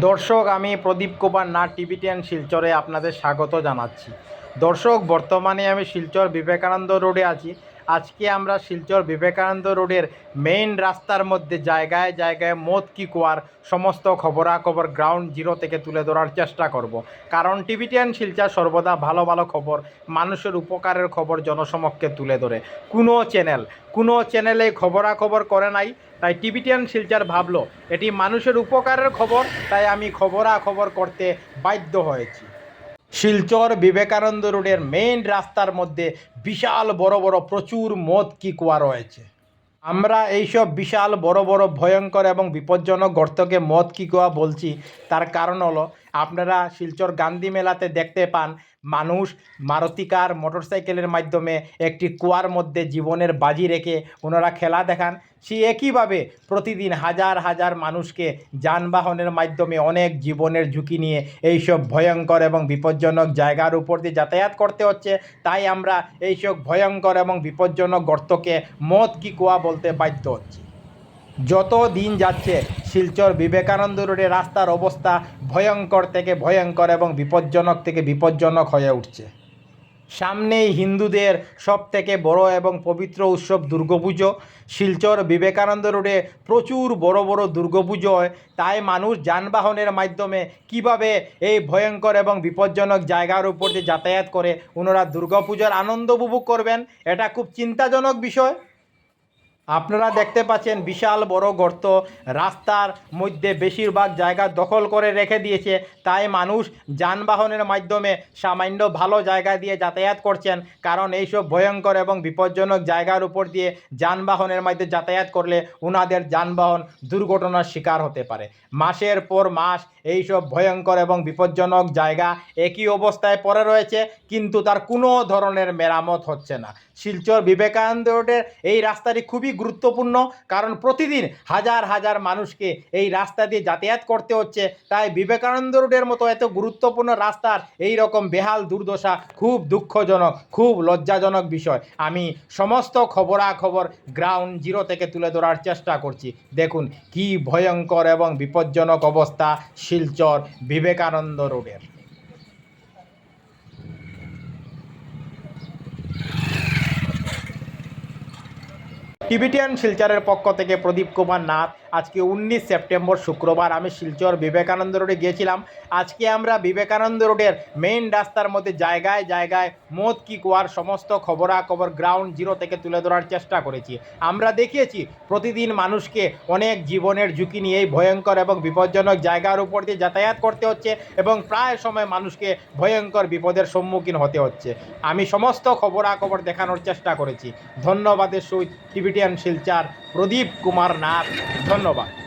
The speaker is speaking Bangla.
দর্শক, আমি প্রদীপ কুমার নাট টিভি টেন শিলচরে আপনাদের স্বাগত জানাচ্ছি। দর্শক, বর্তমানে আমি শিলচর বিবেকানন্দ রোডে আছি। আজকে আমরা শিলচর বিবেকানন্দ রোডের মেইন রাস্তার মধ্যে জায়গায় জায়গায় মদ কি কুয়ার সমস্ত খবরাখবর গ্রাউন্ড জিরো থেকে তুলে ধরার চেষ্টা করব। কারণ টিভি টেন শিলচর সর্বদা ভালো ভালো খবর, মানুষের উপকারের খবর জনসমক্ষে তুলে ধরে। কোনো চ্যানেল কোনো চ্যানেলে খবরাখবর করে নাই, তাই টিভি টেন শিলচর ভাবলো, এটি মানুষের উপকারের খবর, তাই আমি খবরাখবর করতে বাধ্য হয়েছি। শিলচর বিবেকানন্দ রোডের মেইন রাস্তার মধ্যে বিশাল বড় বড় প্রচুর মদ কি কুয়া রয়েছে? আমরা এইসব বিশাল বড় বড় ভয়ঙ্কর এবং বিপজ্জনক গর্তকে মদ কি কুয়া বলছি, তার কারণ হলো আপনারা শিলচর গান্ধী মেলাতে দেখতে পান, মানুষ মারুতি কার মোটরসাইকেলের মাধ্যমে একটি কুয়ার মধ্যে জীবনের বাজি রেখে ওনারা খেলা দেখান সে একইভাবে প্রতিদিন হাজার হাজার মানুষকে যানবাহনের মাধ্যমে অনেক জীবনের ঝুঁকি নিয়ে এইসব ভয়ঙ্কর এবং বিপজ্জনক জায়গার উপর দিয়ে যাতায়াত করতে হচ্ছে। তাই আমরা এইসব ভয়ঙ্কর এবং বিপজ্জনক গর্তকে মত কি কুয়া বলতে বাধ্য হচ্ছি। যত দিন যাচ্ছে, শিলচর বিবেকানন্দ রোডে রাস্তার অবস্থা ভয়ঙ্কর থেকে ভয়ঙ্কর এবং বিপজ্জনক থেকে বিপজ্জনক হয়ে উঠছে। সামনেই হিন্দুদের সব থেকে বড় এবং পবিত্র উৎসব দুর্গাপুজো। শিলচর বিবেকানন্দ রোডে প্রচুর বড় বড় দুর্গাপুজো হয়। তাই মানুষ যানবাহনের মাধ্যমে কীভাবে এই ভয়ঙ্কর এবং বিপজ্জনক জায়গার উপর দিয়ে যাতায়াত করে, ওনারা দুর্গাপুজোর আনন্দ উপভোগ করবেন, এটা খুব চিন্তাজনক বিষয়। আপনারা দেখতে পাচ্ছেন বিশাল বড় গর্ত। রাস্তার মধ্যে বেশিরভাগ জায়গা দখল করে রেখে দিয়েছে। তাই মানুষ যানবাহনের মাধ্যমে সামান্য ভালো জায়গা দিয়ে যাতায়াত করছেন। কারণ এইসব ভয়ঙ্কর এবং বিপজ্জনক জায়গার উপর দিয়ে যানবাহনের মধ্যে যাতায়াত করলে ওনাদের যানবাহন দুর্ঘটনার শিকার হতে পারে। মাসের পর মাস এইসব ভয়ঙ্কর এবং বিপজ্জনক জায়গা একই অবস্থায় পড়ে রয়েছে, কিন্তু তার কোনো ধরনের মেরামত হচ্ছে না। শিলচর বিবেকানন্দ রোডের এই রাস্তাটি খুবই গুরুত্বপূর্ণ, কারণ প্রতিদিন হাজার হাজার মানুষকে এই রাস্তা দিয়ে যাতায়াত করতে হচ্ছে। তাই বিবেকানন্দ রোডের মতো এত গুরুত্বপূর্ণ রাস্তার এই রকম বেহাল দুর্দশা খুব দুঃখজনক, খুব লজ্জাজনক বিষয়। আমি সমস্ত খবরাখবর গ্রাউন্ড জিরো থেকে তুলে ধরার চেষ্টা করছি। দেখুন কি ভয়ঙ্কর এবং বিপজ্জনক অবস্থা শিলচর বিবেকানন্দ রোডের। টিবিটিয়ান শিলচারের পক্ষ থেকে প্রদীপ কুমার নাথ। আজকে উনিশ সেপ্টেম্বর শুক্রবার আমি শিলচর বিবেকানন্দ রোডে গিয়েছিলাম। আজকে আমরা বিবেকানন্দ রোডের মেইন রাস্তার মধ্যে জায়গায় জায়গায় মদ কি কুয়ার সমস্ত খবরাখবর গ্রাউন্ড জিরো থেকে তুলে ধরার চেষ্টা করেছি। আমরা দেখিয়েছি প্রতিদিন মানুষকে অনেক জীবনের ঝুঁকি নিয়ে এই ভয়ঙ্কর এবং বিপজ্জনক জায়গার উপর দিয়ে যাতায়াত করতে হচ্ছে এবং প্রায় সময় মানুষকে ভয়ঙ্কর বিপদের সম্মুখীন হতে হচ্ছে। আমি সমস্ত খবরাখবর দেখানোর চেষ্টা করেছি। ধন্যবাদের সহিত টিভিটিয়ান শিলচার প্রদীপ কুমার নাথ। ধন্যবাদ।